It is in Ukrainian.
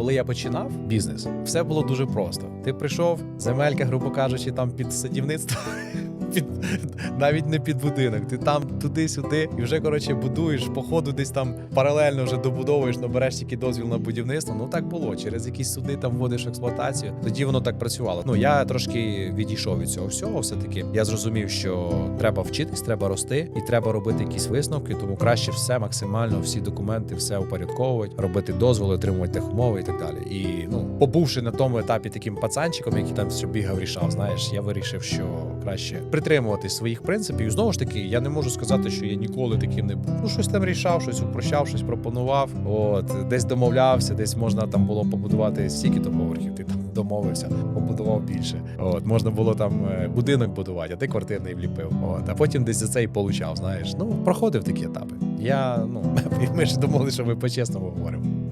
коли я починав бізнес, все було дуже просто. Ти прийшов, земелька, грубо кажучи, там під садівництво. Під навіть не під будинок, ти там туди-сюди, і вже коротше будуєш по ходу, десь там паралельно вже добудовуєш, набереш тільки дозвіл на будівництво. Ну так було. Через якісь суди там вводиш експлуатацію. Тоді воно так працювало. Ну я трошки відійшов від цього всього. Все таки я зрозумів, що треба вчитись, треба рости і треба робити якісь висновки. Тому краще все максимально, всі документи, все упорядковувати, робити дозволи, отримувати техумови і так далі. І ну, побувши на тому етапі таким пацанчиком, який там все бігав, рішав, знаєш, я вирішив, що краще притримуватись своїх принципів. І знову ж таки, я не можу сказати, що я ніколи таким не був. Ну, щось там рішав, щось упрощав, щось пропонував. От десь домовлявся, десь можна там було побудувати стільки то поверхів. Ти там домовився, побудував більше. От можна було там е, будинок будувати, а ти квартирний вліпив. От а потім десь за це і получав. Знаєш, ну проходив такі етапи. Я ну ми ж домовилися, що ми по-чесному говоримо.